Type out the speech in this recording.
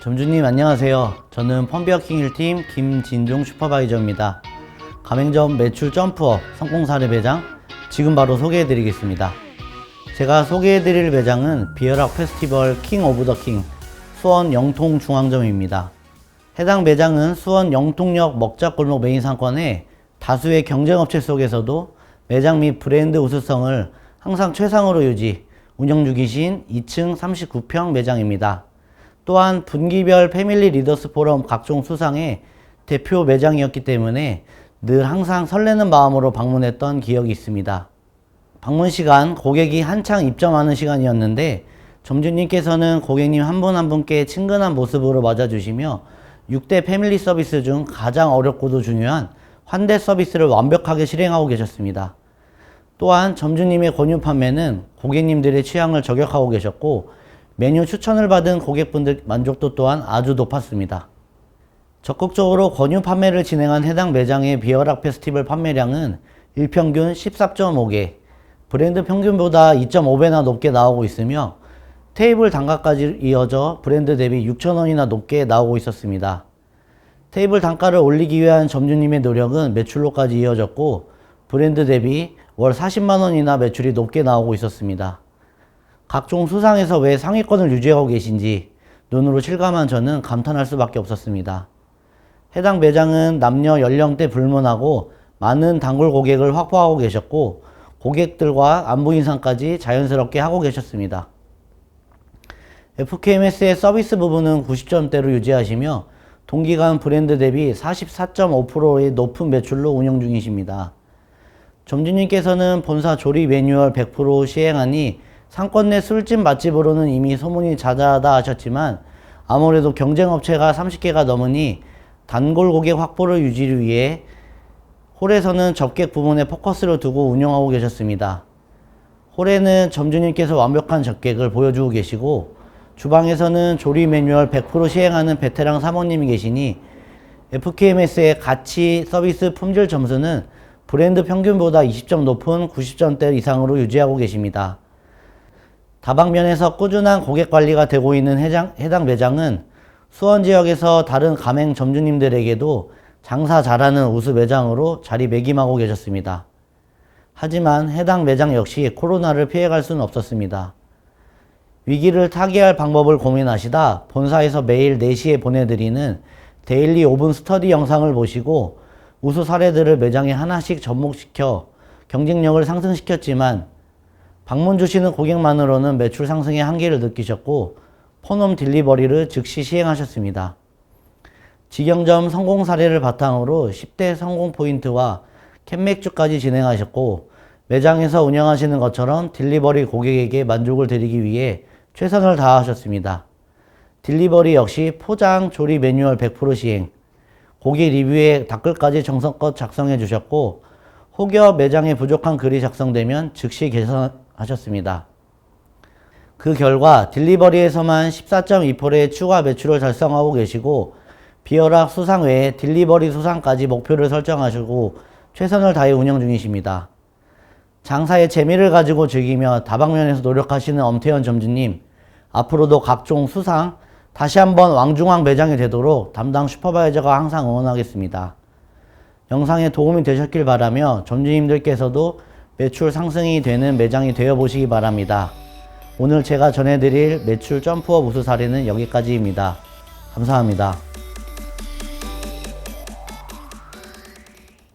점주님 안녕하세요. 저는 펌비어킹 1팀 김진종 슈퍼바이저입니다. 가맹점 매출 점프업 성공 사례 매장 지금 바로 소개해 드리겠습니다. 제가 소개해 드릴 매장은 비어락 페스티벌 킹 오브 더 킹 수원 영통 중앙점입니다. 해당 매장은 수원 영통역 먹자골목 메인 상권에 다수의 경쟁업체 속에서도 매장 및 브랜드 우수성을 항상 최상으로 유지, 운영 중이신 2층 39평 매장입니다. 또한 분기별 패밀리 리더스 포럼 각종 수상의 대표 매장이었기 때문에 늘 항상 설레는 마음으로 방문했던 기억이 있습니다. 방문 시간 고객이 한창 입점하는 시간이었는데 점주님께서는 고객님 한 분한 분께 친근한 모습으로 맞아주시며 6대 패밀리 서비스 중 가장 어렵고도 중요한 환대 서비스를 완벽하게 실행하고 계셨습니다. 또한 점주님의 권유 판매는 고객님들의 취향을 저격하고 계셨고 메뉴 추천을 받은 고객분들 만족도 또한 아주 높았습니다. 적극적으로 권유 판매를 진행한 해당 매장의 비어락 페스티벌 판매량은 일평균 14.5개, 브랜드 평균보다 2.5배나 높게 나오고 있으며 테이블 단가까지 이어져 브랜드 대비 6,000원이나 높게 나오고 있었습니다. 테이블 단가를 올리기 위한 점주님의 노력은 매출로까지 이어졌고 브랜드 대비 월 40만 원이나 매출이 높게 나오고 있었습니다. 각종 수상에서 왜 상위권을 유지하고 계신지 눈으로 실감한 저는 감탄할 수밖에 없었습니다. 해당 매장은 남녀 연령대 불문하고 많은 단골 고객을 확보하고 계셨고 고객들과 안부 인상까지 자연스럽게 하고 계셨습니다. FKMS의 서비스 부분은 90점대로 유지하시며 동기간 브랜드 대비 44.5%의 높은 매출로 운영 중이십니다. 점주님께서는 본사 조리 매뉴얼 100% 시행하니 상권 내 술집 맛집으로는 이미 소문이 자자하다 하셨지만 아무래도 경쟁업체가 30개가 넘으니 단골 고객 확보를 유지를 위해 홀에서는 접객 부분에 포커스를 두고 운영하고 계셨습니다. 홀에는 점주님께서 완벽한 접객을 보여주고 계시고 주방에서는 조리 매뉴얼 100% 시행하는 베테랑 사모님이 계시니 FKMS의 가치 서비스 품질 점수는 브랜드 평균보다 20점 높은 90점대 이상으로 유지하고 계십니다. 다방면에서 꾸준한 고객 관리가 되고 있는 해장, 해당 매장은 수원 지역에서 다른 가맹 점주님들에게도 장사 잘하는 우수 매장으로 자리매김하고 계셨습니다. 하지만 해당 매장 역시 코로나를 피해갈 수는 없었습니다. 위기를 타개할 방법을 고민하시다 본사에서 매일 4시에 보내드리는 데일리 5분 스터디 영상을 보시고 우수 사례들을 매장에 하나씩 접목시켜 경쟁력을 상승시켰지만 방문 주시는 고객만으로는 매출 상승의 한계를 느끼셨고 폰홈 딜리버리를 즉시 시행하셨습니다. 직영점 성공 사례를 바탕으로 10대 성공 포인트와 캔맥주까지 진행하셨고 매장에서 운영하시는 것처럼 딜리버리 고객에게 만족을 드리기 위해 최선을 다하셨습니다. 딜리버리 역시 포장 조리 매뉴얼 100% 시행, 고객 리뷰에 댓글까지 정성껏 작성해 주셨고 혹여 매장에 부족한 글이 작성되면 즉시 개선 하셨습니다. 그 결과 딜리버리에서만 14.2%의 추가 매출을 달성하고 계시고 비어락 수상 외에 딜리버리 수상까지 목표를 설정하시고 최선을 다해 운영 중이십니다. 장사의 재미를 가지고 즐기며 다방면에서 노력하시는 엄태현 점주님, 앞으로도 각종 수상, 다시 한번 왕중왕 매장이 되도록 담당 슈퍼바이저가 항상 응원하겠습니다. 영상에 도움이 되셨길 바라며 점주님들께서도 매출 상승이 되는 매장이 되어 보시기 바랍니다. 오늘 제가 전해드릴 매출 점프업 우수 사례는 여기까지입니다. 감사합니다.